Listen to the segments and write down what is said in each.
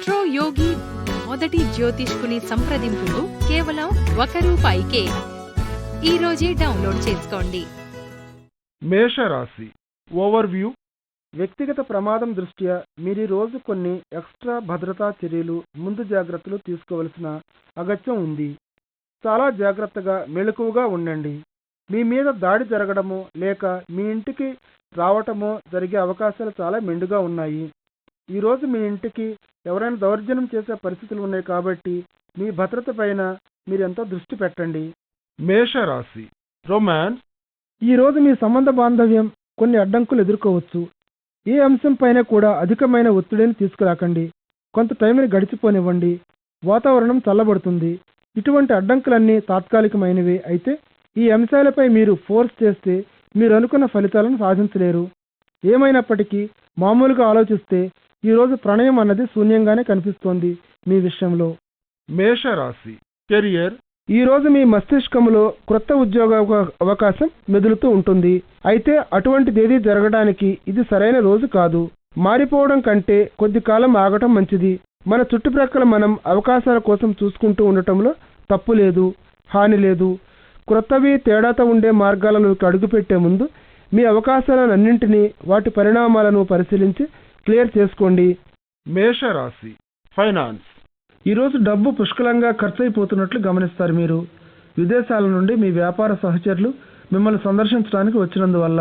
Astro యోగి మొదటి జ్యోతిష్కుని సంప్రదింపులు కేవలం ఒక రూపాయికే. ఈ రోజే డౌన్లోడ్ చేసుకోండి. మేషరాశి ఓవర్వ్యూ. వ్యక్తిగత ప్రమాదం దృష్ట్యా మీరు రోజు కొన్ని ఎక్స్ట్రా భద్రతా చర్యలు ముందు జాగ్రత్తలు తీసుకోవలసిన అగత్యం ఉంది. చాలా జాగ్రత్తగా మెలకువగా ఉండండి. మీ మీద దాడి జరగడమో లేక మీ ఇంటికి రావటమో జరిగే అవకాశాలు చాలా మెండుగా ఉన్నాయి. ఈ రోజు మీ ఇంటికి ఎవరైనా దౌర్జన్యం చేసే పరిస్థితులు ఉన్నాయి కాబట్టి మీ భద్రత పైన మీరు ఎంతో దృష్టి పెట్టండి. మేషరాశి రొమాన్స్ ఈ రోజు మీ సంబంధ బాంధవ్యం కొన్ని అడ్డంకులు ఎదుర్కోవచ్చు. ఏ అంశం పైన కూడా అధికమైన ఒత్తిడిని తీసుకురాకండి. కొంత టైంని గడిచిపోనివ్వండి. వాతావరణం చల్లబడుతుంది. ఇటువంటి అడ్డంకులన్నీ తాత్కాలికమైనవి అయితే ఈ అంశాలపై మీరు ఫోర్స్ చేస్తే మీరు అనుకున్న ఫలితాలను సాధించలేరు. ఏమైనప్పటికీ మామూలుగా ఆలోచిస్తే ఈ రోజు ప్రణయం అన్నది శూన్యంగానే కనిపిస్తోంది మీ విషయంలో. మేషరాశి. కెరియర్. ఈ రోజు మీ మస్తిష్కంలో క్రొత్త ఉద్యోగ అవ- అవకాశం మెదులుతూ ఉంటుంది. అయితే అటువంటిది ఏదీ జరగడానికి ఇది సరైన రోజు కాదు. మారిపోవడం కంటే కొద్ది కాలం ఆగటం మంచిది. మన చుట్టుప్రక్కల మనం అవకాశాల కోసం చూసుకుంటూ ఉండటంలో తప్పు లేదు హాని లేదు. క్రొత్తవి తేడాతో ఉండే మార్గాలలోకి అడుగుపెట్టే ముందు మీ అవకాశాలన్నింటినీ వాటి పరిణామాలను పరిశీలించి క్లియర్ చేసుకోండి. మేషరాశి ఫైనాన్స్. ఈరోజు డబ్బు పుష్కలంగా ఖర్చయిపోతున్నట్లు గమనిస్తారు మీరు. విదేశాల నుండి మీ వ్యాపార సహచరులు మిమ్మల్ని సందర్శించడానికి వచ్చినందువల్ల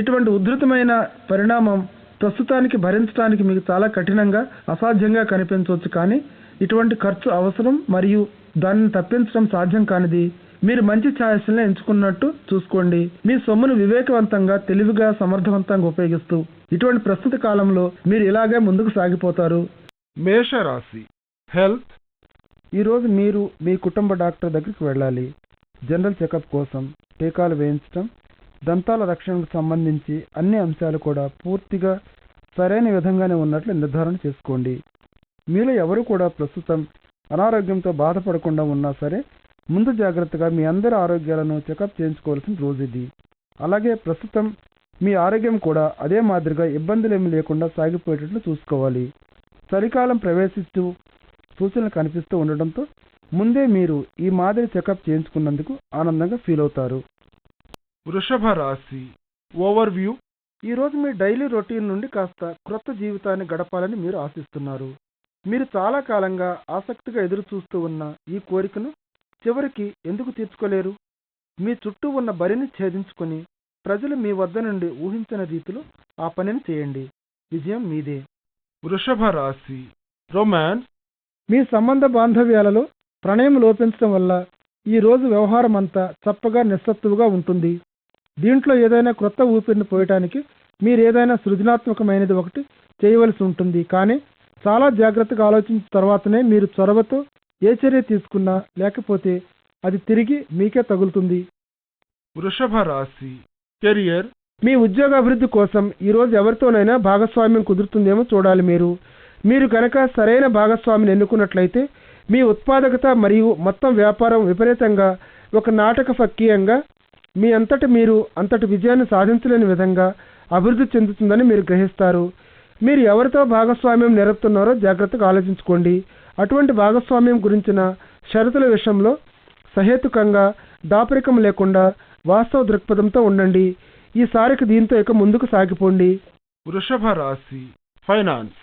ఇటువంటి ఉధృతమైన పరిణామం ప్రస్తుతానికి భరించడానికి మీకు చాలా కఠినంగా అసాధ్యంగా కనిపించవచ్చు కానీ ఇటువంటి ఖర్చు అవసరం మరియు దానిని తప్పించడం సాధ్యం కానిది. మీరు మంచి ఛాయిస్ని ఎంచుకున్నట్టు చూసుకోండి. మీ సొమ్మును వివేకవంతంగా తెలివిగా సమర్థవంతంగా ఉపయోగిస్తూ ఇటువంటి ప్రస్తుత కాలంలో మీరు ఇలాగే ముందుకు సాగిపోతారు? మేషరాశి. హెల్త్. ఈరోజు మీరు మీ కుటుంబ డాక్టర్ దగ్గరికి వెళ్ళాలి. జనరల్ చెకప్ కోసం టీకాలు వేయించడం దంతాల రక్షణకు సంబంధించి అన్ని అంశాలు కూడా పూర్తిగా సరైన విధంగానే ఉన్నట్లు నిర్ధారణ చేసుకోండి. మీలో ఎవరు కూడా ప్రస్తుతం అనారోగ్యంతో బాధపడకుండా ఉన్నా సరే ముందు జాగ్రత్తగా మీ అందరి ఆరోగ్యాలను చెకప్ చేయించుకోవాల్సిన రోజు ఇది. అలాగే ప్రస్తుతం మీ ఆరోగ్యం కూడా అదే మాదిరిగా ఇబ్బందులేమీ లేకుండా సాగిపోయేటట్లు చూసుకోవాలి. చలికాలం ప్రవేశిస్తూ సూచనలు కనిపిస్తూ ఉండడంతో ముందే మీరు ఈ మాదిరి చెకప్ చేయించుకున్నందుకు ఆనందంగా ఫీల్ అవుతారు. వృషభ రాశి ఓవర్వ్యూ. ఈరోజు మీ డైలీ రొటీన్ నుండి కాస్త క్రొత్త జీవితాన్ని గడపాలని మీరు ఆశిస్తున్నారు. మీరు చాలా కాలంగా ఆసక్తిగా ఎదురు చూస్తూ ఉన్న ఈ కోరికను చివరికి ఎందుకు తీర్చుకోలేరు? మీ చుట్టూ ఉన్న బరిని ఛేదించుకొని ప్రజలు మీ వద్ద నుండి ఊహించిన రీతిలో ఆ పనిని చేయండి. విజయం మీదే. వృషభ రాశి రొమాన్స్ మీ సంబంధ బాంధవ్యాలలో ప్రణయం లోపించడం వల్ల ఈ రోజు వ్యవహారం అంతా చప్పగా నిస్సత్తువుగా ఉంటుంది. దీంట్లో ఏదైనా క్రొత్త ఊపిరిని పోయటానికి మీరు ఏదైనా సృజనాత్మకమైనది ఒకటి చేయవలసి ఉంటుంది. కానీ చాలా జాగ్రత్తగా ఆలోచించిన తర్వాతనే మీరు చొరవతో ఏ చర్య తీసుకున్నా లేకపోతే అది తిరిగి మీకే తగులుతుంది. వృషభ రాశి కెరియర్. మీ ఉద్యోగ అభివృద్ధి కోసం ఈరోజు ఎవరితోనైనా భాగస్వామ్యం కుదురుతుందేమో చూడాలి మీరు. మీరు కనుక సరైన భాగస్వామిని ఎన్నుకున్నట్లయితే మీ ఉత్పాదకత మరియు మొత్తం వ్యాపారం విపరీతంగా ఒక నాటక ఫక్కీయంగా మీ అంతటి మీరు అంతటి విజయాన్ని సాధించలేని విధంగా అభివృద్ధి చెందుతుందని మీరు గ్రహిస్తారు. మీరు ఎవరితో భాగస్వామ్యం నెరపుతున్నారో జాగ్రత్తగా ఆలోచించుకోండి. అటువంటి భాగస్వామ్యం గురించిన షరతుల విషయంలో సహేతుకంగా దాపరికం లేకుండా వాస్తవ దృక్పథంతో ఉండండి. ఈసారికి దీంతో ఇక ముందుకు సాగిపోండి. వృషభ రాశి ఫైనాన్స్.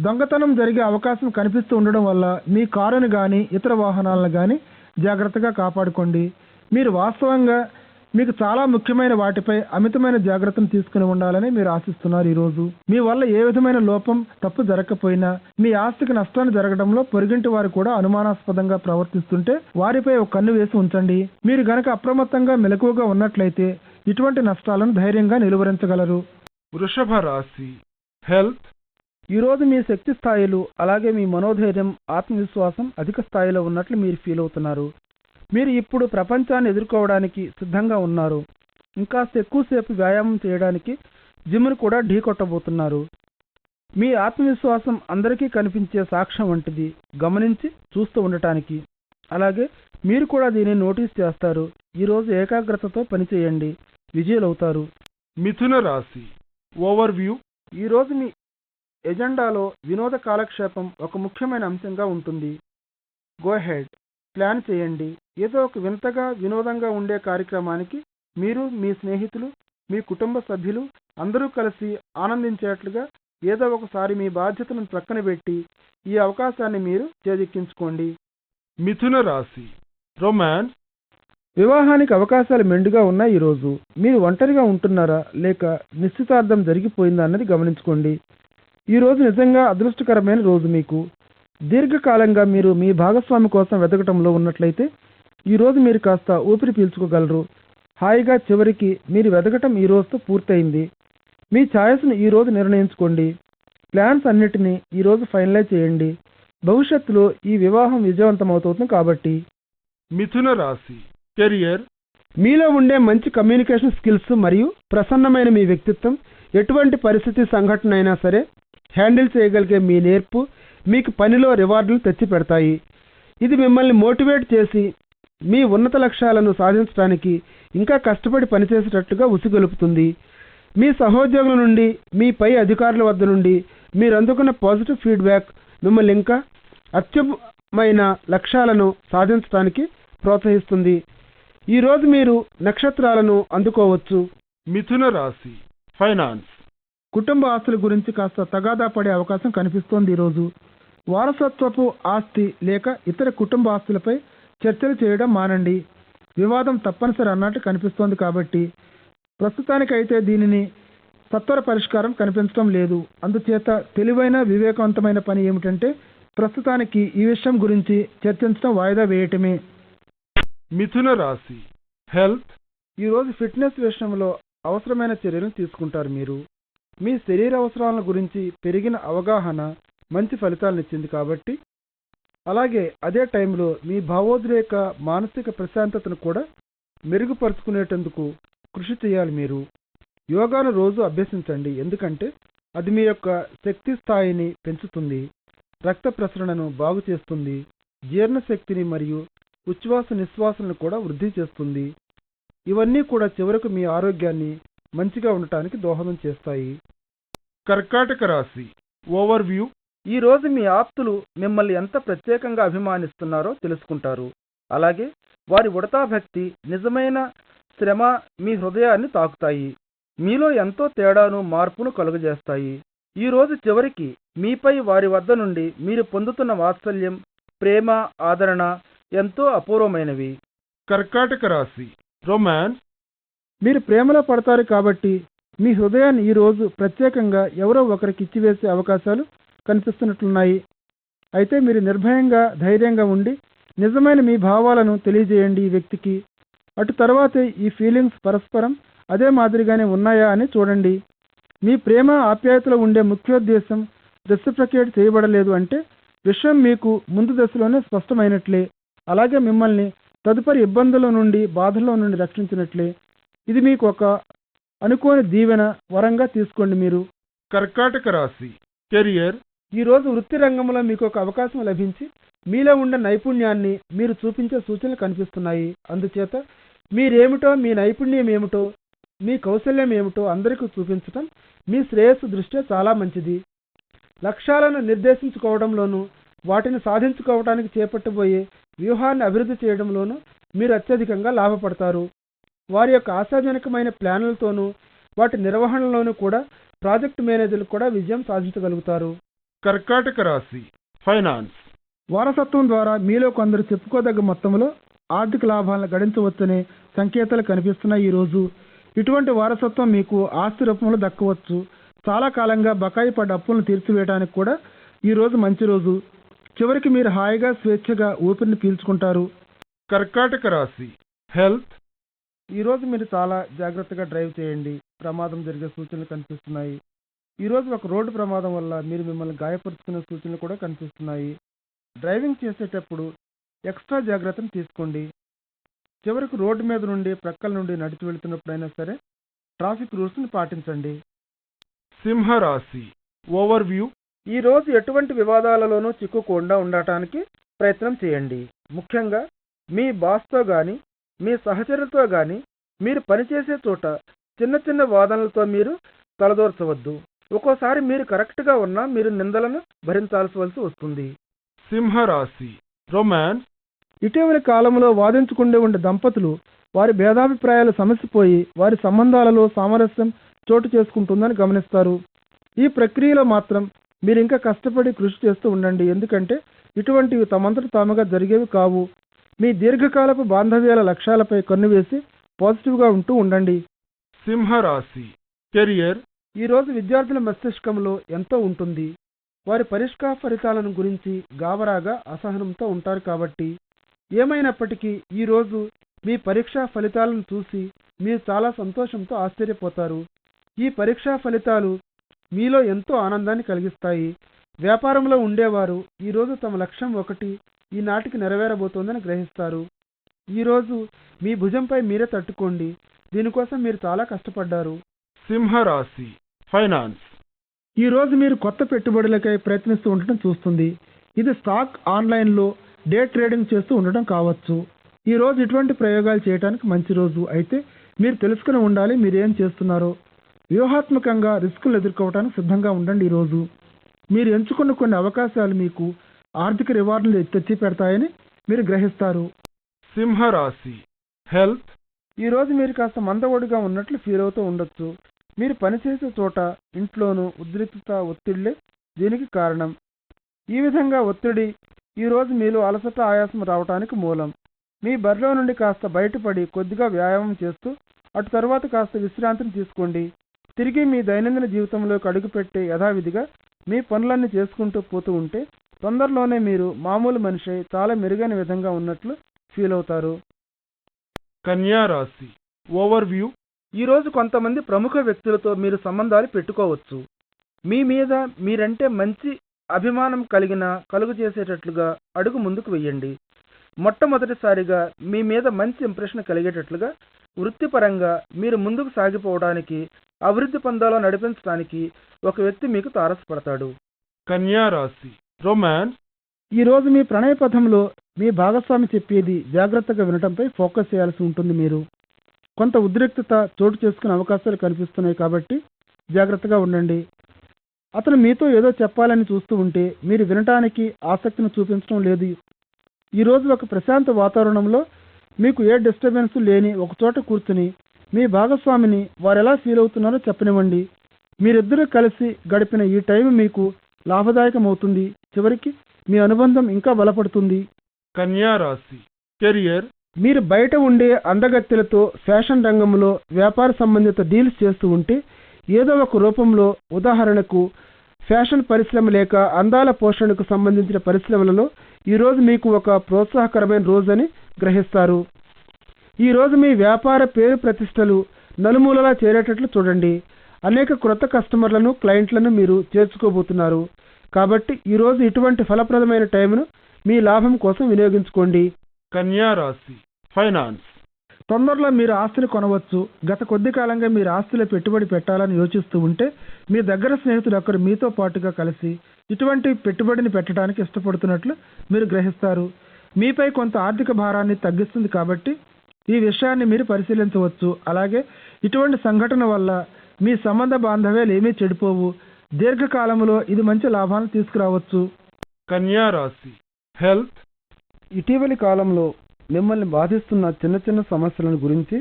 దొంగతనం జరిగే అవకాశం కనిపిస్తూ ఉండడం వల్ల మీ కారుని కానీ ఇతర వాహనాలను కానీ జాగ్రత్తగా కాపాడుకోండి. మీరు వాస్తవంగా మీకు చాలా ముఖ్యమైన వాటిపై అమితమైన జాగ్రత్తను తీసుకుని ఉండాలని మీరు ఆశిస్తున్నారు ఈ రోజు. మీ వల్ల ఏ విధమైన లోపం తప్పు జరగకపోయినా మీ ఆస్తికి నష్టాన్ని జరగడంలో పొరుగింటి వారు కూడా అనుమానాస్పదంగా ప్రవర్తిస్తుంటే వారిపై ఒక కన్ను వేసి ఉంచండి. మీరు గనక అప్రమత్తంగా మెలకువగా ఉన్నట్లయితే ఇటువంటి నష్టాలను ధైర్యంగా నిలువరించగలరు. వృషభ రాశి హెల్త్. ఈ రోజు మీ శక్తి స్థాయిలు అలాగే మీ మనోధైర్యం ఆత్మవిశ్వాసం అధిక స్థాయిలో ఉన్నట్లు మీరు ఫీల్ అవుతున్నారు. మీరు ఇప్పుడు ప్రపంచాన్ని ఎదుర్కోవడానికి సిద్ధంగా ఉన్నారు. ఇంకాస్త ఎక్కువసేపు వ్యాయామం చేయడానికి జిమ్ను కూడా ఢీకొట్టబోతున్నారు మీ ఆత్మవిశ్వాసం అందరికీ కనిపించే సాక్ష్యం వంటిది. గమనించి చూస్తూ ఉండటానికి. అలాగే మీరు కూడా దీన్ని నోటీస్ చేస్తారు. ఈరోజు ఏకాగ్రతతో పనిచేయండి విజయులవుతారు. మిథున రాశి. ఓవర్వ్యూ. ఈరోజు మీ ఎజెండాలో వినోద కాలక్షేపం ఒక ముఖ్యమైన అంశంగా ఉంటుంది. Go head. ప్లాన్ చేయండి. ఏదో ఒక వింతగా వినోదంగా ఉండే కార్యక్రమానికి మీరు మీ స్నేహితులు మీ కుటుంబ సభ్యులు అందరూ కలిసి ఆనందించేట్లుగా ఏదో ఒకసారి మీ బాధ్యతలను ప్రక్కన పెట్టి ఈ అవకాశాన్ని మీరు చేజిక్కించుకోండి. మిథున రాశి. రొమాన్స్ వివాహానికి అవకాశాలు మెండుగా ఉన్నాయి ఈరోజు. మీరు ఒంటరిగా ఉంటున్నారా? లేక నిశ్చితార్థం జరిగిపోయిందా అన్నది గమనించుకోండి. ఈ రోజు నిజంగా అదృష్టకరమైన రోజు మీకు. దీర్ఘకాలంగా మీరు మీ భాగస్వామి కోసం వెతకటంలో ఉన్నట్లయితే ఈ రోజు మీరు కాస్త ఊపిరి పీల్చుకోగలరు. హాయిగా చివరికి మీరు వెతకటం ఈ రోజుతో పూర్తయింది. మీ ఛాయస్ను ఈ రోజు నిర్ణయించుకోండి. ప్లాన్స్ అన్నిటినీ ఈ రోజు ఫైనలైజ్ చేయండి. భవిష్యత్తులో ఈ వివాహం విజయవంతమవుతుంది కాబట్టి. మిథున రాశి కెరియర్. మీలో ఉండే మంచి కమ్యూనికేషన్ స్కిల్స్ మరియు ప్రసన్నమైన మీ వ్యక్తిత్వం ఎటువంటి పరిస్థితి సంఘటన అయినా సరే హ్యాండిల్ చేయగలిగే మీ నేర్పు మీకు పనిలో రివార్డులు తెచ్చి పెడతాయి ఇది మిమ్మల్ని మోటివేట్ చేసి మీ ఉన్నత లక్ష్యాలను సాధించడానికి ఇంకా కష్టపడి పనిచేసేటట్లుగా ఉసిగొలుపుతుంది. మీ సహోద్యోగుల నుండి మీ పై అధికారుల వద్ద నుండి మీరు అందుకున్న పాజిటివ్ ఫీడ్బ్యాక్ మిమ్మల్ని ఇంకా అత్యుమైన లక్ష్యాలను సాధించడానికి ప్రోత్సహిస్తుంది. ఈరోజు మీరు నక్షత్రాలను అందుకోవచ్చు. మిథున రాశి ఫైనాన్స్. కుటుంబ ఆస్తుల గురించి కాస్త తగాదా పడే అవకాశం కనిపిస్తోంది ఈరోజు వారసత్వపు ఆస్తి లేక ఇతర కుటుంబ ఆస్తులపై చర్చలు చేయడం మానండి. వివాదం తప్పనిసరి అన్నట్టు కనిపిస్తోంది కాబట్టి ప్రస్తుతానికైతే దీనిని సత్వర పరిష్కారం కనిపించడం లేదు. అందుచేత తెలివైన వివేకవంతమైన పని ఏమిటంటే ప్రస్తుతానికి ఈ విషయం గురించి చర్చించడం వాయిదా వేయటమే. మిథున రాశి హెల్త్. ఈరోజు ఫిట్నెస్ విషయంలో అవసరమైన చర్యలను తీసుకుంటారు మీరు. మీ శరీర అవసరాల గురించి పెరిగిన అవగాహన మంచి ఫలితాలనిచ్చింది కాబట్టి. అలాగే అదే టైంలో మీ భావోద్రేక మానసిక ప్రశాంతతను కూడా మెరుగుపరుచుకునేటందుకు కృషి చేయాలి మీరు. యోగాను రోజు అభ్యసించండి. ఎందుకంటే అది మీ యొక్క శక్తి స్థాయిని పెంచుతుంది. రక్త ప్రసరణను బాగు చేస్తుంది. జీర్ణశక్తిని మరియు ఉచ్ఛ్వాస నిశ్వాసలను కూడా వృద్ధి చేస్తుంది. ఇవన్నీ కూడా చివరకు మీ ఆరోగ్యాన్ని మంచిగా ఉండటానికి దోహదం చేస్తాయి. కర్కాటక రాశి. ఓవర్ ఈరోజు మీ ఆప్తులు మిమ్మల్ని ఎంత ప్రత్యేకంగా అభిమానిస్తున్నారో తెలుసుకుంటారు. అలాగే వారి ఉడతా భక్తి నిజమైన శ్రమ మీ హృదయాన్ని తాకుతాయి. మీలో ఎంతో తేడాను మార్పును కలుగజేస్తాయి. ఈ రోజు చివరికి మీపై వారి వద్ద నుండి మీరు పొందుతున్న వాత్సల్యం ప్రేమ ఆదరణ ఎంతో అపూర్వమైనవి. కర్కాటక రాశి రొమాన్స్ మీరు ప్రేమలో పడతారు కాబట్టి మీ హృదయాన్ని ఈ రోజు ప్రత్యేకంగా ఎవరో ఒకరికి ఇచ్చివేసే అవకాశాలు కనిపిస్తున్నట్లున్నాయి. అయితే మీరు నిర్భయంగా ధైర్యంగా ఉండి నిజమైన మీ భావాలను తెలియజేయండి ఈ వ్యక్తికి. అటు తర్వాతే ఈ ఫీలింగ్స్ పరస్పరం అదే మాదిరిగానే ఉన్నాయా అని చూడండి. మీ ప్రేమ ఆప్యాయతలో ఉండే ముఖ్యోద్దేశం రెసిప్రకేట్ చేయబడలేదు అంటే విషయం మీకు ముందు దశలోనే స్పష్టమైనట్లే. అలాగే మిమ్మల్ని తదుపరి ఇబ్బందుల నుండి బాధల్లో నుండి రక్షించినట్లే. ఇది మీకు ఒక అనుకోని దీవెన వరంగా తీసుకోండి మీరు. కర్కాటక రాశి. కెరియర్ ఈ రోజు వృత్తి రంగంలో మీకు ఒక అవకాశం లభించి మీలో ఉండే నైపుణ్యాన్ని మీరు చూపించే సూచనలు కనిపిస్తున్నాయి. అందుచేత మీరేమిటో మీ నైపుణ్యం ఏమిటో మీ కౌశల్యం ఏమిటో అందరికీ చూపించటం మీ శ్రేయస్సు దృష్ట్యా చాలా మంచిది. లక్ష్యాలను నిర్దేశించుకోవడంలోనూ వాటిని సాధించుకోవడానికి చేపట్టబోయే వ్యూహాన్ని అభివృద్ధి చేయడంలోనూ మీరు అత్యధికంగా లాభపడతారు. వారి యొక్క ఆశాజనకమైన ప్లాన్లతోనూ వాటి నిర్వహణలోనూ కూడా ప్రాజెక్ట్ మేనేజర్లు కూడా విజయం సాధించగలుగుతారు. కర్కాటక రాశి ఫైనాన్స్. వారసత్వం ద్వారా మీలో కొందరు చెప్పుకోదగ్గ మొత్తంలో ఆర్థిక లాభాలను గడించవచ్చనే సంకేతాలు కనిపిస్తున్నాయి ఈ రోజు ఇటువంటి వారసత్వం మీకు ఆస్తి రూపంలో దక్కవచ్చు. చాలా కాలంగా బకాయి పడ్డ అప్పులను తీర్చివేయడానికి కూడా ఈ రోజు మంచి రోజు. చివరికి మీరు హాయిగా స్వేచ్ఛగా ఊపిరిని పీల్చుకుంటారు. కర్కాటక రాశి హెల్త్. ఈ రోజు మీరు చాలా జాగ్రత్తగా డ్రైవ్ చేయండి. ప్రమాదం జరిగే సూచనలు కనిపిస్తున్నాయి. ఈ రోజు ఒక రోడ్డు ప్రమాదం వల్ల మీరు మిమ్మల్ని గాయపరుచుకునే సూచనలు కూడా కనిపిస్తున్నాయి. డ్రైవింగ్ చేసేటప్పుడు ఎక్స్ట్రా జాగ్రత్తను తీసుకోండి. చివరికి రోడ్డు మీద నుండి ప్రక్కల నుండి నడిచి వెళుతున్నప్పుడైనా సరే ట్రాఫిక్ రూల్స్ని పాటించండి. సింహరాశి ఓవర్ వ్యూ ఈ రోజు ఎటువంటి వివాదాలలోనూ చిక్కుకోకుండా ఉండటానికి ప్రయత్నం చేయండి. ముఖ్యంగా మీ బాస్తో గాని మీ సహచరులతో గాని మీరు పనిచేసే చోట చిన్న చిన్న వాదనలతో మీరు తలదోర్చవద్దు. ఒక్కోసారి మీరు కరెక్ట్గా ఉన్నా మీరు నిందలను భరించాల్సి వస్తుంది. సింహరాశి రొమాన్స్ ఇటీవలి కాలంలో వాదించుకుండే ఉండే దంపతులు వారి భేదాభిప్రాయాలు సమసిపోయి వారి సంబంధాలలో సామరస్యం చోటు చేసుకుంటుందని గమనిస్తారు. ఈ ప్రక్రియలో మాత్రం మీరు ఇంకా కష్టపడి కృషి చేస్తూ ఉండండి. ఎందుకంటే ఇటువంటివి తమంతట తాముగా జరిగేవి కావు. మీ దీర్ఘకాలపు బాంధవ్యాల లక్ష్యాలపై కన్నువేసి పాజిటివ్గా ఉంటూ ఉండండి. సింహరాశి కెరియర్ ఈరోజు విద్యార్థుల మస్తిష్కంలో ఎంతో ఉంటుంది. వారి పరిష్కార ఫలితాలను గురించి గాబరాగా అసహనంతో ఉంటారు కాబట్టి ఏమైనప్పటికీ ఈరోజు మీ పరీక్షా ఫలితాలను చూసి మీరు చాలా సంతోషంతో ఆశ్చర్యపోతారు. ఈ పరీక్షా ఫలితాలు మీలో ఎంతో ఆనందాన్ని కలిగిస్తాయి. వ్యాపారంలో ఉండేవారు ఈరోజు తమ లక్ష్యం ఒకటి ఈనాటికి నెరవేరబోతోందని గ్రహిస్తారు. ఈరోజు మీ భుజంపై మీరే తట్టుకోండి. దీనికోసం మీరు చాలా కష్టపడ్డారు. సింహరాశి ఫైనాన్స్. ఈ రోజు మీరు కొత్త పెట్టుబడులకై ప్రయత్నిస్తూ ఉండటం చూస్తుంది. ఇది స్టాక్ ఆన్లైన్లో డే ట్రేడింగ్ చేస్తూ ఉండటం కావచ్చు. ఈ రోజు ఇటువంటి ప్రయోగాలు చేయడానికి మంచి రోజు. అయితే మీరు తెలుసుకుని ఉండాలి మీరు ఏం చేస్తున్నారో. వ్యూహాత్మకంగా రిస్కులు ఎదుర్కోవడానికి సిద్ధంగా ఉండండి ఈ రోజు. మీరు ఎంచుకున్న కొన్ని అవకాశాలు మీకు ఆర్థిక రివార్డులు తెచ్చి పెడతాయని మీరు గ్రహిస్తారు. సింహరాశి హెల్త్. ఈ రోజు మీరు కాస్త మందవడిగా ఉన్నట్లు ఫీల్ అవుతూ ఉండొచ్చు. మీరు పనిచేసే చోట ఇంట్లోనూ ఉద్రిక్తత ఒత్తిళ్ళే దీనికి కారణం. ఈ విధంగా ఒత్తిడి ఈరోజు మీలో అలసట ఆయాసం రావటానికి మూలం. మీ బరిలో నుండి కాస్త బయటపడి కొద్దిగా వ్యాయామం చేస్తూ అటు తర్వాత కాస్త విశ్రాంతిని తీసుకోండి. తిరిగి మీ దైనందిన జీవితంలోకి అడుగుపెట్టే యథావిధిగా మీ పనులన్నీ చేసుకుంటూ పోతూ ఉంటే తొందరలోనే మీరు మామూలు మనిషి చాలా మెరుగైన విధంగా ఉన్నట్లు ఫీల్ అవుతారు. కన్యా రాశి. ఓవర్ వ్యూ ఈరోజు కొంతమంది ప్రముఖ వ్యక్తులతో మీరు సంబంధాలు పెట్టుకోవచ్చు. మీ మీద మీరంటే మంచి అభిమానం కలిగిన కలుగు చేసేటట్లుగా అడుగు ముందుకు వెయ్యండి మొట్టమొదటిసారిగా మీ మీద మంచి ఇంప్రెషన్ కలిగేటట్లుగా వృత్తిపరంగా మీరు ముందుకు సాగిపోవడానికి అభివృద్ధి పొందాలో నడిపించడానికి ఒక వ్యక్తి మీకు తారసపడతాడు. కన్యా రాశి రొమాన్స్ ఈ రోజు మీ ప్రణయ పథంలో మీ భాగస్వామి చెప్పేది జాగ్రత్తగా వినటంపై ఫోకస్ చేయాల్సి ఉంటుంది మీరు. కొంత ఉద్రిక్తత చోటు చేసుకునే అవకాశాలు కనిపిస్తున్నాయి కాబట్టి జాగ్రత్తగా ఉండండి. అతను మీతో ఏదో చెప్పాలని చూస్తూ ఉంటే మీరు వినటానికి ఆసక్తిని చూపించడం లేదు. ఈ రోజు ఒక ప్రశాంత వాతావరణంలో మీకు ఏ డిస్టర్బెన్స్ లేని ఒకచోట కూర్చుని మీ భాగస్వామిని వారు ఎలా ఫీల్ అవుతున్నారో చెప్పనివ్వండి. మీరిద్దరూ కలిసి గడిపిన ఈ టైం మీకు లాభదాయకమవుతుంది. చివరికి మీ అనుబంధం ఇంకా బలపడుతుంది. కన్యా రాశి. కెరియర్ మీరు బయట ఉండే అందగత్తెలతో ఫ్యాషన్ రంగంలో వ్యాపార సంబంధిత డీల్స్ చేస్తూ ఉంటే ఏదో ఒక రూపంలో ఉదాహరణకు ఫ్యాషన్ పరిశ్రమ లేక అందాల పోషణకు సంబంధించిన పరిశ్రమలలో ఈరోజు మీకు ఒక ప్రోత్సాహకరమైన రోజని గ్రహిస్తారు. ఈ రోజు మీ వ్యాపార పేరు ప్రతిష్టలు నలుమూలలా చేరేటట్లు చూడండి. అనేక క్రొత్త కస్టమర్లను క్లయింట్లను మీరు చేర్చుకోబోతున్నారు. కాబట్టి ఈరోజు ఇటువంటి ఫలప్రదమైన టైంను మీ లాభం కోసం వినియోగించుకోండి. కన్యా రాశి ఫైనాన్స్. తొందరలో మీరు ఆస్తిని కొనవచ్చు. గత కొద్ది కాలంగా మీరు ఆస్తిలో పెట్టుబడి పెట్టాలని యోచిస్తూ ఉంటే మీ దగ్గర స్నేహితుడు ఒకరు మీతో పాటుగా కలిసి ఇటువంటి పెట్టుబడిని పెట్టడానికి ఇష్టపడుతున్నట్లు మీరు గ్రహిస్తారు. మీపై కొంత ఆర్థిక భారాన్ని తగ్గిస్తుంది కాబట్టి ఈ విషయాన్ని మీరు పరిశీలించవచ్చు. అలాగే ఇటువంటి సంఘటన వల్ల మీ సంబంధ బాంధవ్యాలు ఏమీ చెడిపోవు. దీర్ఘకాలంలో ఇది మంచి లాభాలను తీసుకురావచ్చు. కన్యా రాశి హెల్త్ ఇటీవలి కాలంలో మిమ్మల్ని బాధిస్తున్న చిన్న చిన్న సమస్యలను గురించి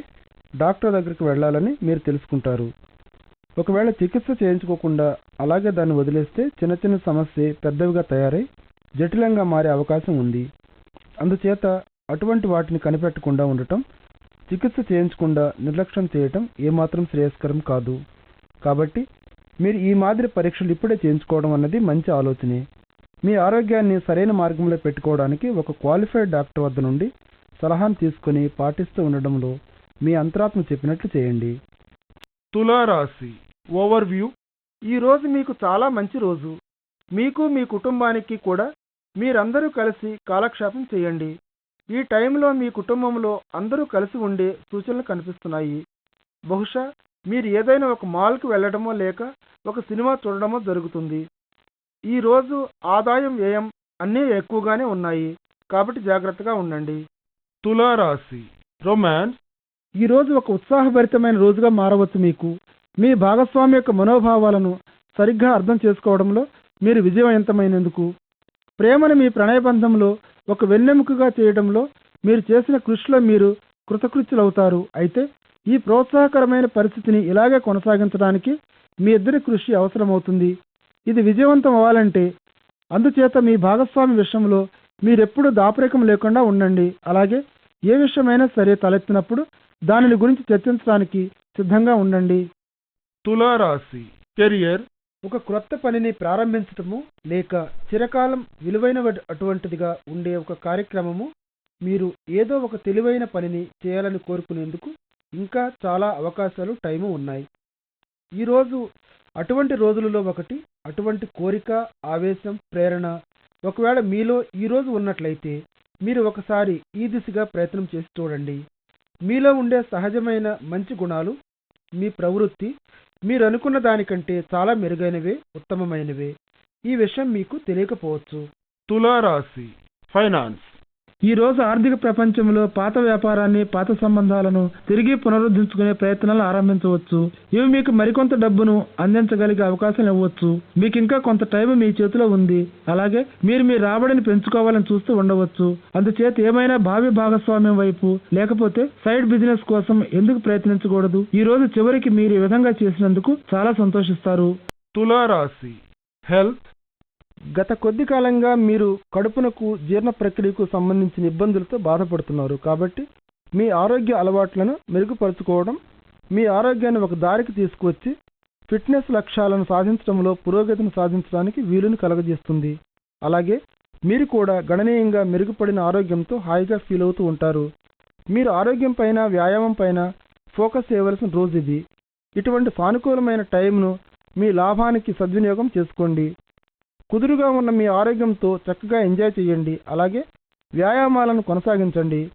డాక్టర్ దగ్గరికి వెళ్ళాలని మీరు తెలుసుకుంటారు. ఒకవేళ చికిత్స చేయించుకోకుండా అలాగే దాన్ని వదిలేస్తే చిన్న చిన్న సమస్య పెద్దవిగా తయారై జటిలంగా మారే అవకాశం ఉంది. అందుచేత అటువంటి వాటిని కనిపెట్టకుండా ఉండటం చికిత్స చేయించకుండా నిర్లక్ష్యం చేయటం ఏమాత్రం శ్రేయస్కరం కాదు. కాబట్టి మీరు ఈ మాదిరి పరీక్షలు ఇప్పుడే చేయించుకోవడం అన్నది మంచి ఆలోచనే. మీ ఆరోగ్యాన్ని సరైన మార్గంలో పెట్టుకోవడానికి ఒక క్వాలిఫైడ్ డాక్టర్ వద్ద నుండి సలహాను తీసుకుని పాటిస్తూ ఉండడంలో మీ అంతరాత్మ చెప్పినట్లు చేయండి. తులారాశి ఓవర్ వ్యూ ఈ రోజు మీకు చాలా మంచి రోజు. మీకు మీ కుటుంబానికి కూడా మీరందరూ కలిసి కాలక్షేపం చేయండి. ఈ టైంలో మీ కుటుంబంలో అందరూ కలిసి ఉండే సూచనలు కనిపిస్తున్నాయి. బహుశా మీరు ఏదైనా ఒక మాల్కి వెళ్ళడమో లేక ఒక సినిమా చూడడమో జరుగుతుంది. ఈ రోజు ఆదాయం వ్యయం అన్నీ ఎక్కువగానే ఉన్నాయి. కాబట్టి జాగ్రత్తగా ఉండండి. తులారాశి రొమాన్స్ ఈరోజు ఒక ఉత్సాహభరితమైన రోజుగా మారవచ్చు మీకు. మీ భాగస్వామి యొక్క మనోభావాలను సరిగ్గా అర్థం చేసుకోవడంలో మీరు విజయవంతమైనందుకు. ప్రేమను మీ ప్రణయబంధంలో ఒక వెన్నెముకగా చేయడంలో మీరు చేసిన కృషిలో మీరు కృతకృత్యులవుతారు. అయితే ఈ ప్రోత్సాహకరమైన పరిస్థితిని ఇలాగే కొనసాగించడానికి మీ ఇద్దరి కృషి అవసరమవుతుంది. ఇది విజయవంతం అవ్వాలంటే అందుచేత మీ భాగస్వామి విషయంలో మీరెప్పుడు దాపరికం లేకుండా ఉండండి. అలాగే ఏ విషయమైనా సరే తలెత్తినప్పుడు దానిని గురించి చర్చించడానికి సిద్ధంగా ఉండండి. తులారాశి కెరియర్ ఒక క్రొత్త పనిని ప్రారంభించటము లేక చిరకాలం విలువైన అటువంటిదిగా ఉండే ఒక కార్యక్రమము మీరు ఏదో ఒక తెలివైన పనిని చేయాలని కోరుకునేందుకు ఇంకా చాలా అవకాశాలు టైము ఉన్నాయి. ఈరోజు అటువంటి రోజులలో ఒకటి అటువంటి కోరిక ఆవేశం ప్రేరణ ఒకవేళ మీలో ఈరోజు ఉన్నట్లయితే మీరు ఒకసారి ఈ దిశగా ప్రయత్నం చేసి చూడండి. మీలో ఉండే సహజమైన మంచి గుణాలు మీ ప్రవృత్తి మీరు అనుకున్న దానికంటే చాలా మెరుగైనవే ఉత్తమమైనవే. ఈ విషయం మీకు తెలియకపోవచ్చు. తులారాశి ఫైనాన్స్. ఈ రోజు ఆర్థిక ప్రపంచంలో పాత వ్యాపారాన్ని పాత సంబంధాలను తిరిగి పునరుద్ధరించుకునే ప్రయత్నాలు ఆరంభించవచ్చు. ఇవి మీకు మరికొంత డబ్బును అందించగలిగే అవకాశం ఇవ్వచ్చు. మీకు ఇంకా కొంత టైం మీ చేతిలో ఉంది. అలాగే మీరు మీ రాబడిని పెంచుకోవాలని చూస్తూ ఉండవచ్చు. అందుచేత ఏమైనా భావి భాగస్వామ్యం వైపు లేకపోతే సైడ్ బిజినెస్ కోసం ఎందుకు ప్రయత్నించకూడదు? ఈ రోజు చివరికి మీరు ఈ విధంగా చేసినందుకు చాలా సంతోషిస్తారు. తులారాశి. హెల్త్ గత కొద్ది కాలంగా మీరు కడుపునకు జీర్ణ ప్రక్రియకు సంబంధించిన ఇబ్బందులతో బాధపడుతున్నారు కాబట్టి మీ ఆరోగ్య అలవాట్లను మెరుగుపరుచుకోవడం మీ ఆరోగ్యాన్ని ఒక దారికి తీసుకువచ్చి ఫిట్నెస్ లక్ష్యాలను సాధించడంలో పురోగతిని సాధించడానికి వీలుని కలగజేస్తుంది. అలాగే మీరు కూడా గణనీయంగా మెరుగుపడిన ఆరోగ్యంతో హాయిగా ఫీల్ అవుతూ ఉంటారు. మీరు ఆరోగ్యం పైన వ్యాయామం పైన ఫోకస్ చేయవలసిన రోజు ఇది. ఇటువంటి సానుకూలమైన టైంను మీ లాభానికి సద్వినియోగం చేసుకోండి. కుదురుగా ఉన్న మీ ఆరోగ్యంతో చక్కగా ఎంజాయ్ చేయండి. అలాగే వ్యాయామాలను కొనసాగించండి.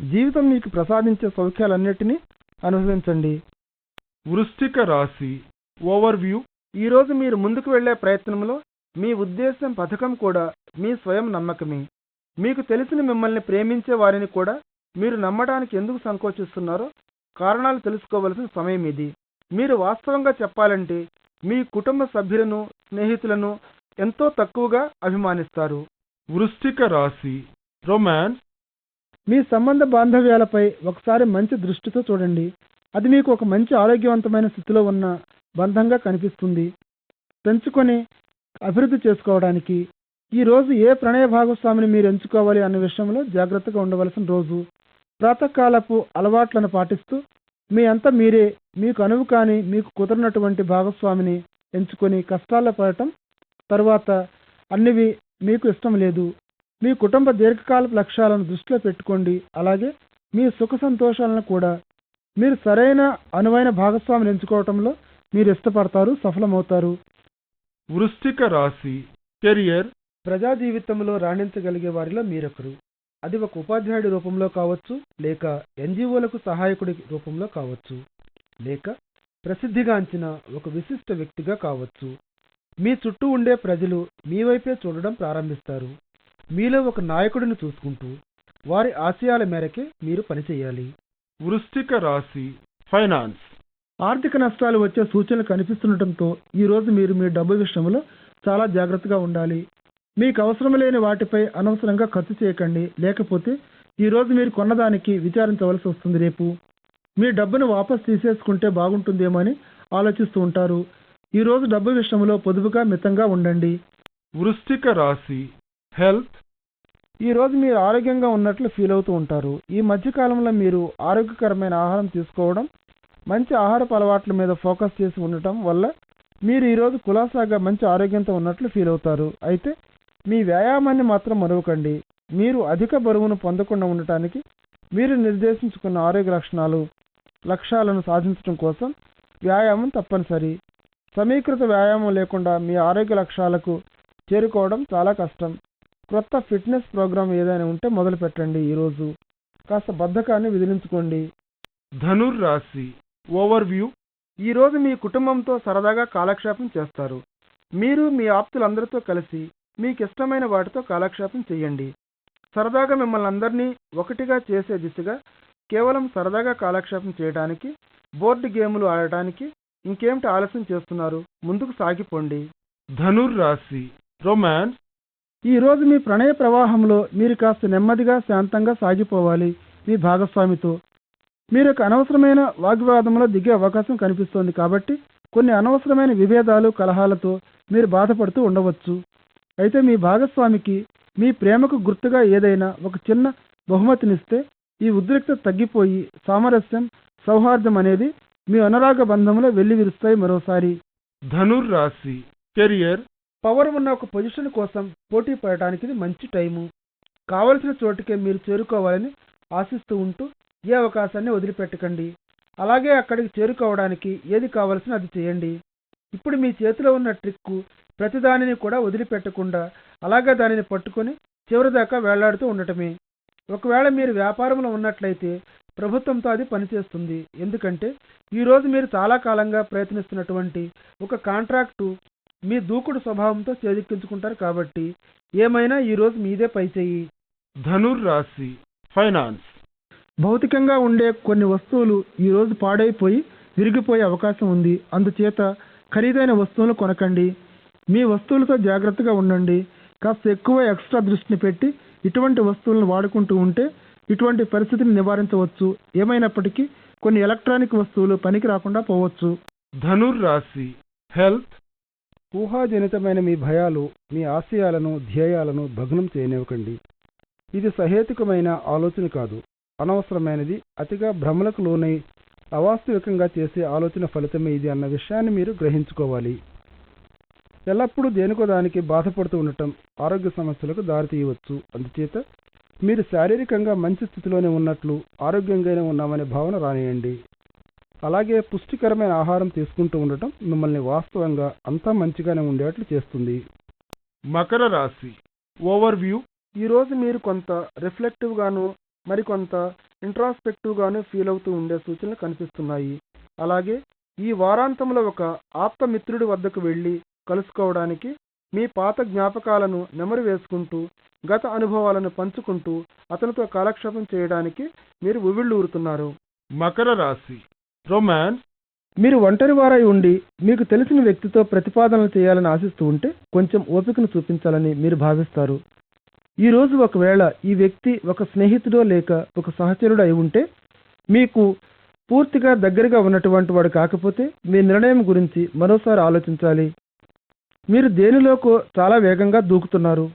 జీవితం మీకు ప్రసాదించే సౌఖ్యాలన్నిటినీ అనుభవించండి వృష్టిక రాశి ఓవర్వ్యూ. ఈరోజు మీరు ముందుకు వెళ్ళే ప్రయత్నంలో మీ ఉద్దేశం పథకం కూడా మీ స్వయం నమ్మకమే. మీకు తెలిసిన మిమ్మల్ని ప్రేమించే వారిని కూడా మీరు నమ్మడానికి ఎందుకు సంకోచిస్తున్నారో కారణాలు తెలుసుకోవలసిన సమయం ఇది. మీరు వాస్తవంగా చెప్పాలంటే మీ కుటుంబ సభ్యులను స్నేహితులను ఎంతో తక్కువగా అభిమానిస్తారు. వృశ్చిక రాశి. రొమాన్స్ మీ సంబంధ బాంధవ్యాలపై ఒకసారి మంచి దృష్టితో చూడండి. అది మీకు ఒక మంచి ఆరోగ్యవంతమైన స్థితిలో ఉన్న బంధంగా కనిపిస్తుంది. పెంచుకొని అభివృద్ధి చేసుకోవడానికి ఈ రోజు ఏ ప్రణయ భాగస్వామిని మీరు ఎంచుకోవాలి అనే విషయంలో జాగ్రత్తగా ఉండవలసిన రోజు. ప్రాతకాలపు అలవాట్లను పాటిస్తూ మీ అంతా మీరే మీకు అనువు కాని మీకు కుదరనటువంటి భాగస్వామిని ఎంచుకొని కష్టాల్లో పడటం తరువాత అన్నివి మీకు ఇష్టం లేదు. మీ కుటుంబ దీర్ఘకాలపు లక్ష్యాలను దృష్టిలో పెట్టుకోండి. అలాగే మీ సుఖ సంతోషాలను కూడా. మీరు సరైన అనువైన భాగస్వామిని ఎంచుకోవటంలో మీరు ఇష్టపడతారు సఫలమవుతారు. వృశ్చిక రాశి కెరియర్. ప్రజా జీవితంలో రాణించగలిగే వారిలో మీరొకరు. అది ఒక ఉపాధ్యాయుడి రూపంలో కావచ్చు లేక ఎన్జిఓలకు సహాయకుడి రూపంలో కావచ్చు లేక ప్రసిద్ధిగాంచిన ఒక విశిష్ట వ్యక్తిగా కావచ్చు. మీ చుట్టూ ఉండే ప్రజలు మీ వైపే చూడడం ప్రారంభిస్తారు. మీలో ఒక నాయకుడిని చూసుకుంటూ వారి ఆశయాల మేరకే మీరు పనిచేయాలి వృశ్చిక రాశి ఫైనాన్స్. ఆర్థిక నష్టాలు వచ్చే సూచనలు కనిపిస్తుండటంతో ఈ రోజు మీరు మీ డబ్బు విషయంలో చాలా జాగ్రత్తగా ఉండాలి. మీకు అవసరం లేని వాటిపై అనవసరంగా ఖర్చు చేయకండి. లేకపోతే ఈ రోజు మీరు కొన్నదానికి విచారించవలసి వస్తుంది రేపు. మీ డబ్బును వాపస్ తీసేసుకుంటే బాగుంటుందేమో అని ఆలోచిస్తూ ఉంటారు. ఈరోజు డబ్బు విషయంలో పొదుపుగా మితంగా ఉండండి. వృశ్చిక రాశి హెల్త్. ఈరోజు మీరు ఆరోగ్యంగా ఉన్నట్లు ఫీల్ అవుతూ ఉంటారు. ఈ మధ్య కాలంలో మీరు ఆరోగ్యకరమైన ఆహారం తీసుకోవడం మంచి ఆహారపు అలవాట్ల మీద ఫోకస్ చేసి ఉండటం వల్ల మీరు ఈరోజు కులాసాగా మంచి ఆరోగ్యంతో ఉన్నట్లు ఫీల్ అవుతారు. అయితే మీ వ్యాయామాన్ని మాత్రం మరవకండి. మీరు అధిక బరువును పొందకుండా ఉండటానికి మీరు నిర్దేశించుకున్న ఆరోగ్య లక్షణాలు లక్ష్యాలను సాధించడం కోసం వ్యాయామం తప్పనిసరి. సమీకృత వ్యాయామం లేకుండా మీ ఆరోగ్య లక్ష్యాలకు చేరుకోవడం చాలా కష్టం. క్రొత్త ఫిట్నెస్ ప్రోగ్రాం ఏదైనా ఉంటే మొదలు పెట్టండి ఈరోజు. కాస్త బద్ధకాన్ని విదిలించుకోండి. ధనుర్ రాశి ఓవర్వ్యూ. ఈరోజు మీ కుటుంబంతో సరదాగా కాలక్షేపం చేస్తారు. మీరు మీ ఆప్తులందరితో కలిసి మీకు ఇష్టమైన వాటితో కాలక్షేపం చేయండి. సరదాగా మిమ్మల్ని అందరినీ ఒకటిగా చేసే దిశగా కేవలం సరదాగా కాలక్షేపం చేయడానికి బోర్డు గేములు ఆడటానికి ఇంకేమిటి ఆలస్యం చేస్తున్నారు? ముందుకు సాగిపోండి. ధనుర్ రాశి రొమాన్స్ ఈ రోజు మీ ప్రణయ ప్రవాహంలో మీరు కాస్త నెమ్మదిగా శాంతంగా సాగిపోవాలి. మీ భాగస్వామితో. మీరు ఒక అనవసరమైన వాగ్వాదంలో దిగే అవకాశం కనిపిస్తోంది కాబట్టి కొన్ని అనవసరమైన విభేదాలు కలహాలతో మీరు బాధపడుతూ ఉండవచ్చు. అయితే మీ భాగస్వామికి మీ ప్రేమకు గుర్తుగా ఏదైనా ఒక చిన్న బహుమతినిస్తే ఈ ఉద్రిక్తత తగ్గిపోయి సామరస్యం సౌహార్దం అనేది మీ అనురాగ బంధంలో వెళ్ళి విరుస్తాయి మరోసారి. ధనుర్ రాశి. కెరియర్. పవర్ ఉన్న ఒక పొజిషన్ కోసం పోటీ పడటానికి ఇది మంచి టైము. కావలసిన చోటుకే మీరు చేరుకోవాలని ఆశిస్తూ ఉంటూ ఏ అవకాశాన్ని వదిలిపెట్టకండి. అలాగే అక్కడికి చేరుకోవడానికి ఏది కావలసిన అది చేయండి. ఇప్పుడు మీ చేతిలో ఉన్న ట్రిక్కు ప్రతిదానిని కూడా వదిలిపెట్టకుండా అలాగే దానిని పట్టుకొని చివరిదాకా వేలాడుతూ ఉండటమే. ఒకవేళ మీరు వ్యాపారంలో ఉన్నట్లయితే ప్రభుత్వంతో అది పనిచేస్తుంది. ఎందుకంటే ఈరోజు మీరు చాలా కాలంగా ప్రయత్నిస్తున్నటువంటి ఒక కాంట్రాక్టు మీ దూకుడు స్వభావంతో చేజిక్కించుకుంటారు కాబట్టి ఏమైనా ఈరోజు మీదే పైచేయి ధనుర్ రాశి ఫైనాన్స్. భౌతికంగా ఉండే కొన్ని వస్తువులు ఈరోజు పాడైపోయి విరిగిపోయే అవకాశం ఉంది. అందుచేత ఖరీదైన వస్తువులు కొనకండి. మీ వస్తువులతో జాగ్రత్తగా ఉండండి. కాస్త ఎక్కువ ఎక్స్ట్రా దృష్టిని పెట్టి ఇటువంటి వస్తువులను వాడుకుంటూ ఉంటే ఇటువంటి పరిస్థితిని నివారించవచ్చు. ఏమైనప్పటికీ కొన్ని ఎలక్ట్రానిక్ వస్తువులు పనికి రాకుండా పోవచ్చు. ధనుర్ రాశి. హెల్త్. ఊహాజనితమైన మీ భయాలు మీ ఆశయాలను ధ్యేయాలను భగ్నం చేయనివ్వకండి. ఇది సహేతుకమైన ఆలోచన కాదు. అనవసరమైనది అతిగా భ్రమలకు లోనై అవాస్తవికంగా చేసే ఆలోచన ఫలితమే ఇది అన్న విషయాన్ని మీరు గ్రహించుకోవాలి. ఎల్లప్పుడూ దేనికో దానికి బాధపడుతూ ఉండటం ఆరోగ్య సమస్యలకు దారితీయవచ్చు. అందుచేత మీరు శారీరకంగా మంచి స్థితిలోనే ఉన్నట్లు ఆరోగ్యంగానే ఉన్నామనే భావన రానియండి. అలాగే పుష్టికరమైన ఆహారం తీసుకుంటూ ఉండటం మిమ్మల్ని వాస్తవంగా అంతా మంచిగానే ఉండేట్లు చేస్తుంది. మకర రాశి ఓవర్ వ్యూ ఈరోజు మీరు కొంత రిఫ్లెక్టివ్ గాను మరికొంత ఇంట్రాస్పెక్టివ్ గాను ఫీల్ అవుతూ ఉండే సూచనలు కనిపిస్తున్నాయి. అలాగే ఈ వారాంతంలో ఒక ఆప్త మిత్రుడి వద్దకు వెళ్ళి కలుసుకోవడానికి మీ పాత జ్ఞాపకాలను నెమరు వేసుకుంటూ గత అనుభవాలను పంచుకుంటూ అతనితో కాలక్షేపం చేయడానికి మీరు ఉవ్విళ్ళూరుతున్నారు. మకర రాశి. రొమాన్స్ మీరు ఒంటరి వారై ఉండి మీకు తెలిసిన వ్యక్తితో ప్రతిపాదనలు చేయాలని ఆశిస్తూ ఉంటే కొంచెం ఓపికను చూపించాలని మీరు భావిస్తారు. ఈ రోజు ఒకవేళ ఈ వ్యక్తి ఒక స్నేహితుడో లేక ఒక సహచరుడు అయి ఉంటే మీకు పూర్తిగా దగ్గరగా ఉన్నటువంటి వాడు కాకపోతే మీ నిర్ణయం గురించి మరోసారి ఆలోచించాలి. మీరు దేనిలోకో చాలా వేగంగా దూకుతున్నారు?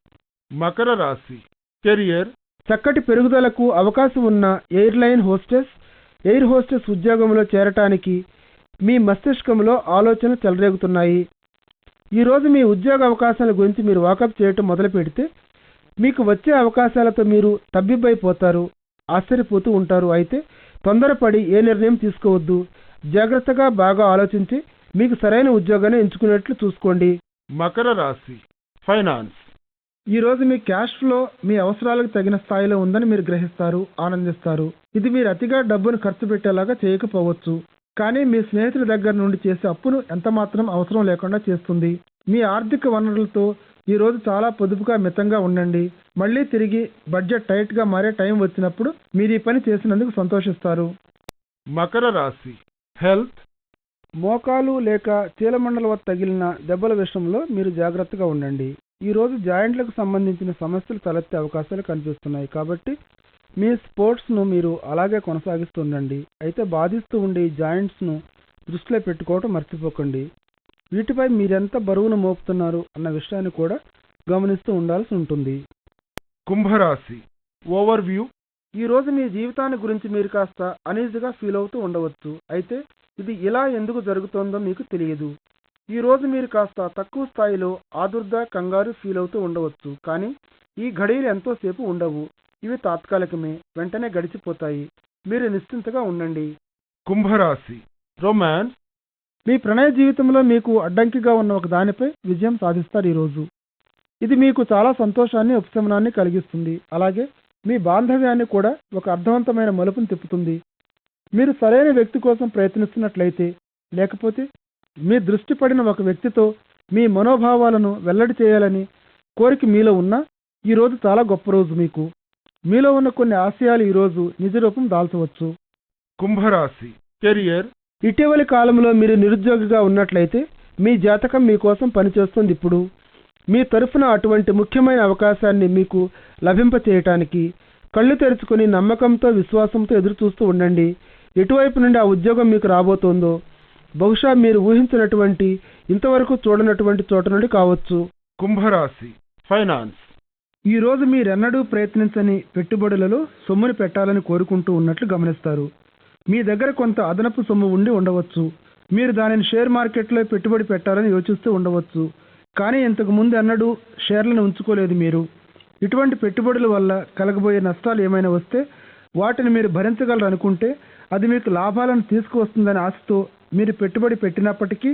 మకర రాశి. కెరియర్. చక్కటి పెరుగుదలకు అవకాశం ఉన్న ఎయిర్లైన్ హోస్టెస్ ఎయిర్ హోస్టెస్ ఉద్యోగంలో చేరటానికి మీ మస్తిష్కంలో ఆలోచనలు చెలరేగుతున్నాయి. ఈరోజు మీ ఉద్యోగ అవకాశాల గురించి మీరు వాకప్ చేయటం మొదలు పెడితే మీకు వచ్చే అవకాశాలతో మీరు తబ్బిబ్బైపోతారు ఆశ్చర్యపోతూ ఉంటారు. అయితే తొందరపడి ఏ నిర్ణయం తీసుకోవద్దు. జాగ్రత్తగా బాగా ఆలోచించి మీకు సరైన ఉద్యోగాన్ని ఎంచుకునేట్లు చూసుకోండి. మకర రాశి ఫైనాన్స్. ఈ రోజు మీ క్యాష్ ఫ్లో మీ అవసరాలకు తగిన స్థాయిలో ఉందని మీరు గ్రహిస్తారు ఆనందిస్తారు. ఇది మీరు అతిగా డబ్బును ఖర్చు పెట్టేలాగా చేయకపోవచ్చు. కానీ మీ స్నేహితుల దగ్గర నుండి చేసే అప్పును ఎంత మాత్రం అవసరం లేకుండా చేస్తుంది. మీ ఆర్థిక వనరులతో ఈ రోజు చాలా పొదుపుగా మితంగా ఉండండి. మళ్ళీ తిరిగి బడ్జెట్ టైట్గా మారే టైం వచ్చినప్పుడు మీరు ఈ పని చేసినందుకు సంతోషిస్తారు. మకర రాశి హెల్త్ మోకాలు లేక చీలమండల వద్ద తగిలిన దెబ్బల విషయంలో మీరు జాగ్రత్తగా ఉండండి. ఈరోజు జాయింట్లకు సంబంధించిన సమస్యలు తలెత్తే అవకాశాలు కనిపిస్తున్నాయి కాబట్టి మీ స్పోర్ట్స్ను మీరు అలాగే కొనసాగిస్తూ ఉండండి. అయితే బాధిస్తూ ఉండే ఈ జాయింట్స్ను దృష్టిలో పెట్టుకోవటం మర్చిపోకండి. వీటిపై మీరెంత బరువును మోపుతున్నారు అన్న విషయాన్ని కూడా గమనిస్తూ ఉండాల్సి ఉంటుంది. కుంభరాశి. ఓవర్ వ్యూ ఈ రోజు మీ జీవితాన్ని గురించి మీరు కాస్త అనీజీగా ఫీల్ అవుతూ ఉండవచ్చు. అయితే ఇది ఇలా ఎందుకు జరుగుతోందో మీకు తెలియదు. ఈ రోజు మీరు కాస్త తక్కువ స్థాయిలో ఆదుర్ద కంగారు ఫీల్ అవుతూ ఉండవచ్చు. కానీ ఈ ఘడియలు ఎంతోసేపు ఉండవు. ఇవి తాత్కాలికమే. వెంటనే గడిచిపోతాయి. మీరు నిశ్చింతగా ఉండండి. కుంభరాశి. రొమాన్స్ మీ ప్రణయ జీవితంలో మీకు అడ్డంకిగా ఉన్న ఒక దానిపై విజయం సాధిస్తారు ఈరోజు ఇది మీకు చాలా సంతోషాన్ని ఉపశమనాన్ని కలిగిస్తుంది. అలాగే మీ బాంధవ్యాన్ని కూడా ఒక అర్థవంతమైన మలుపును తిప్పుతుంది. మీరు సరైన వ్యక్తి కోసం ప్రయత్నిస్తున్నట్లయితే లేకపోతే మీ దృష్టి పడిన ఒక వ్యక్తితో మీ మనోభావాలను వెల్లడి చేయాలని కోరిక మీలో ఉన్నా ఈ రోజు చాలా గొప్ప రోజు మీకు. మీలో ఉన్న కొన్ని ఆశయాలు ఈరోజు నిజ రూపం దాల్చవచ్చు. కుంభరాశి. కెరియర్. ఇటీవలి కాలంలో మీరు నిరుద్యోగిగా ఉన్నట్లయితే మీ జాతకం మీకోసం పనిచేస్తుంది ఇప్పుడు. మీ తరఫున అటువంటి ముఖ్యమైన అవకాశాన్ని మీకు లభింపచేయటానికి కళ్ళు తెరుచుకుని నమ్మకంతో విశ్వాసంతో ఎదురు చూస్తూ ఉండండి. ఎటువైపు నుండి ఆ ఉద్యోగం మీకు రాబోతోందో బహుశా మీరు ఊహించినటువంటి ఇంతవరకు చూడనటువంటి చోట నుండి కావచ్చు. కుంభరాశి ఫైనాన్స్. ఈ రోజు మీరెన్నడూ ప్రయత్నించని పెట్టుబడులలో సొమ్ముని పెట్టాలని కోరుకుంటూ ఉన్నట్లు గమనిస్తారు. మీ దగ్గర కొంత అదనపు సొమ్ము ఉండి ఉండవచ్చు. మీరు దానిని షేర్ మార్కెట్లో పెట్టుబడి పెట్టాలని యోచిస్తూ ఉండవచ్చు. కానీ ఇంతకు ముందు ఎన్నడూ షేర్లను ఉంచుకోలేదు మీరు. ఇటువంటి పెట్టుబడుల వల్ల కలగబోయే నష్టాలు ఏమైనా వస్తే వాటిని మీరు భరించగలరు అనుకుంటే అది మీకు లాభాలను తీసుకువస్తుందని ఆశతో మీరు పెట్టుబడి పెట్టినప్పటికీ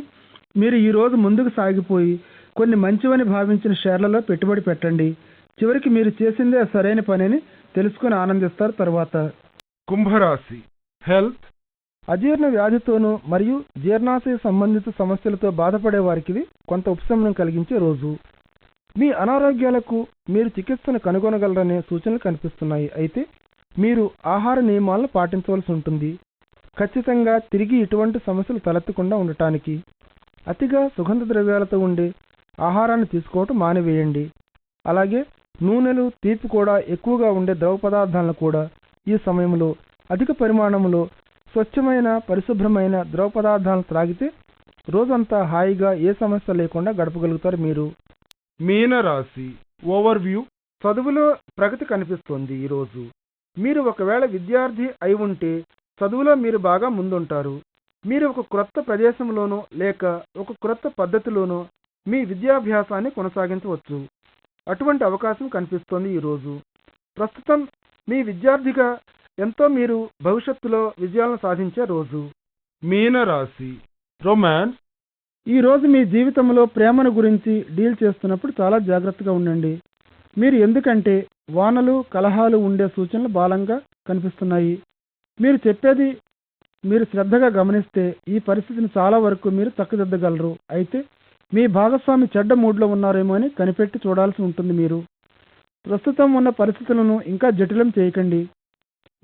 మీరు ఈరోజు ముందుకు సాగిపోయి కొన్ని మంచివని భావించిన షేర్లలో పెట్టుబడి పెట్టండి. చివరికి మీరు చేసిందే సరైన పనిని తెలుసుకుని ఆనందిస్తారు తర్వాత. కుంభరాశి. హెల్త్ అజీర్ణ వ్యాధితోనూ మరియు జీర్ణాశయ సంబంధిత సమస్యలతో బాధపడే వారికి కొంత ఉపశమనం కలిగించే రోజు. మీ అనారోగ్యాలకు మీరు చికిత్సను కనుగొనగలరనే సూచనలు కనిపిస్తున్నాయి. అయితే మీరు ఆహార నియమాలను పాటించవలసి ఉంటుంది. ఖచ్చితంగా తిరిగి ఇటువంటి సమస్యలు తలెత్తకుండా ఉండటానికి. అతిగా సుగంధ ద్రవ్యాలతో ఉండే ఆహారాన్ని తీసుకోవటం మానివేయండి. అలాగే నూనెలు తీపి కూడా ఎక్కువగా ఉండే ద్రవ పదార్థాలను కూడా ఈ సమయంలో అధిక పరిమాణంలో స్వచ్ఛమైన పరిశుభ్రమైన ద్రవ పదార్థాలను త్రాగితే రోజంతా హాయిగా ఏ సమస్య లేకుండా గడపగలుగుతారు మీరు. మీనరాశి ఓవర్వ్యూ చదువులో ప్రగతి కనిపిస్తోంది ఈరోజు. మీరు ఒకవేళ విద్యార్థి అయి ఉంటే చదువులో మీరు బాగా ముందుంటారు. మీరు ఒక క్రొత్త ప్రదేశంలోనో లేక ఒక క్రొత్త పద్ధతిలోనో మీ విద్యాభ్యాసాన్ని కొనసాగించవచ్చు. అటువంటి అవకాశం కనిపిస్తోంది ఈరోజు. ప్రస్తుతం మీ విద్యార్థిగా ఎంతో మీరు భవిష్యత్తులో విజయాలను సాధించే రోజు. మీనరాశి. రొమాన్స్ ఈ రోజు మీ జీవితంలో ప్రేమను గురించి డీల్ చేస్తున్నప్పుడు చాలా జాగ్రత్తగా ఉండండి. మీరు ఎందుకంటే వానలు కలహాలు ఉండే సూచనలు బలంగా కనిపిస్తున్నాయి. మీరు చెప్పేది మీరు శ్రద్ధగా గమనిస్తే ఈ పరిస్థితిని చాలా వరకు మీరు చక్కదిద్దగలరు అయితే మీ భాగస్వామి చెడ్డ మూడ్లో ఉన్నారేమో అని కనిపెట్టి చూడాల్సి ఉంటుంది మీరు. ప్రస్తుతం ఉన్న పరిస్థితులను ఇంకా జటిలం చేయకండి.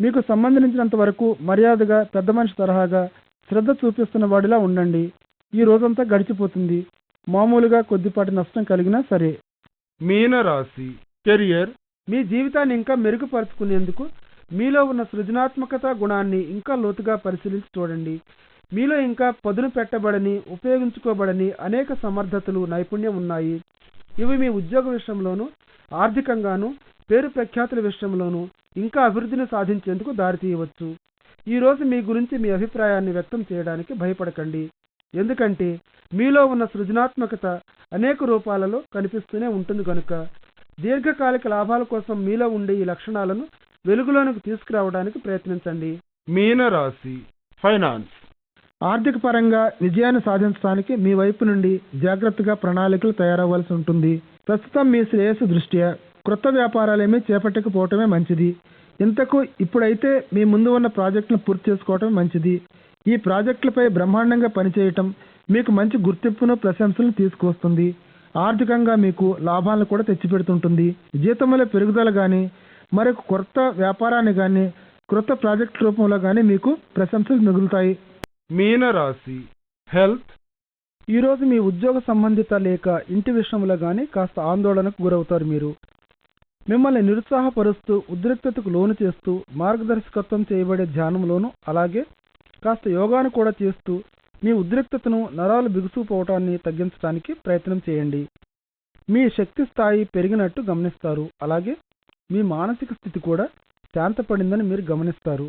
మీకు సంబంధించినంత వరకు మర్యాదగా పెద్ద మనిషి తరహాగా శ్రద్ధ చూపిస్తున్న వాడిలా ఉండండి. ఈ రోజంతా గడిచిపోతుంది. మామూలుగా కొద్దిపాటి నష్టం కలిగినా సరే. మీనరాశి కెరియర్ మీ జీవితాన్ని ఇంకా మెరుగుపరుచుకునేందుకు మీలో ఉన్న సృజనాత్మకత గుణాన్ని ఇంకా లోతుగా పరిశీలించి చూడండి. మీలో ఇంకా పదును పెట్టబడని ఉపయోగించుకోబడని అనేక సమర్థతలు నైపుణ్యం ఉన్నాయి. ఇవి మీ ఉద్యోగ విషయంలోనూ ఆర్థికంగానూ పేరు ప్రఖ్యాతుల విషయంలోనూ ఇంకా అభివృద్ధిని సాధించేందుకు దారితీయవచ్చు ఈరోజు మీ గురించి మీ అభిప్రాయాన్ని వ్యక్తం చేయడానికి భయపడకండి. ఎందుకంటే మీలో ఉన్న సృజనాత్మకత అనేక రూపాలలో కనిపిస్తూనే ఉంటుంది కనుక దీర్ఘకాలిక లాభాల కోసం మీలో ఉండే ఈ లక్షణాలను వెలుగులోనికి తీసుకురావడానికి ప్రయత్నించండి. మీనరాశి ఫైనాన్స్. ఆర్థిక పరంగా విజయాన్ని సాధించడానికి మీ వైపు నుండి జాగ్రత్తగా ప్రణాళికలు తయారవ్వాల్సి ఉంటుంది. ప్రస్తుతం మీ శ్రేయస్సు దృష్ట్యా? క్రొత్త వ్యాపారాలేమీ చేపట్టకపోవటమే మంచిది. ఇంతకు ఇప్పుడైతే మీ ముందు ఉన్న ప్రాజెక్టులను పూర్తి చేసుకోవటం మంచిది. ఈ ప్రాజెక్టులపై బ్రహ్మాండంగా పనిచేయటం మీకు మంచి గుర్తింపును ప్రశంసలను తీసుకువస్తుంది. ఆర్థికంగా మీకు లాభాలను కూడా తెచ్చిపెడుతుంటుంది. జీతంలో పెరుగుదల కానీ మరొక కొత్త వ్యాపారాన్ని కానీ క్రొత్త ప్రాజెక్ట్ రూపంలో కానీ మీకు ప్రశంసలు మిగులుతాయి. మీనరాశి హెల్త్. ఈరోజు మీ ఉద్యోగ సంబంధిత లేక ఇంటి విషయంలో కానీ కాస్త ఆందోళనకు గురవుతారు మీరు. మిమ్మల్ని నిరుత్సాహపరుస్తూ ఉద్రిక్తతకు లోను చేస్తూ మార్గదర్శకత్వం చేయబడే ధ్యానంలోను అలాగే కాస్త యోగాను కూడా చేస్తూ మీ ఉద్రిక్తతను నరాలు బిగుసుకుపోవటాన్ని తగ్గించడానికి ప్రయత్నం చేయండి. మీ శక్తి స్థాయి పెరిగినట్టు గమనిస్తారు. అలాగే మీ మానసిక స్థితి కూడా శాంతపడిందని మీరు గమనిస్తారు.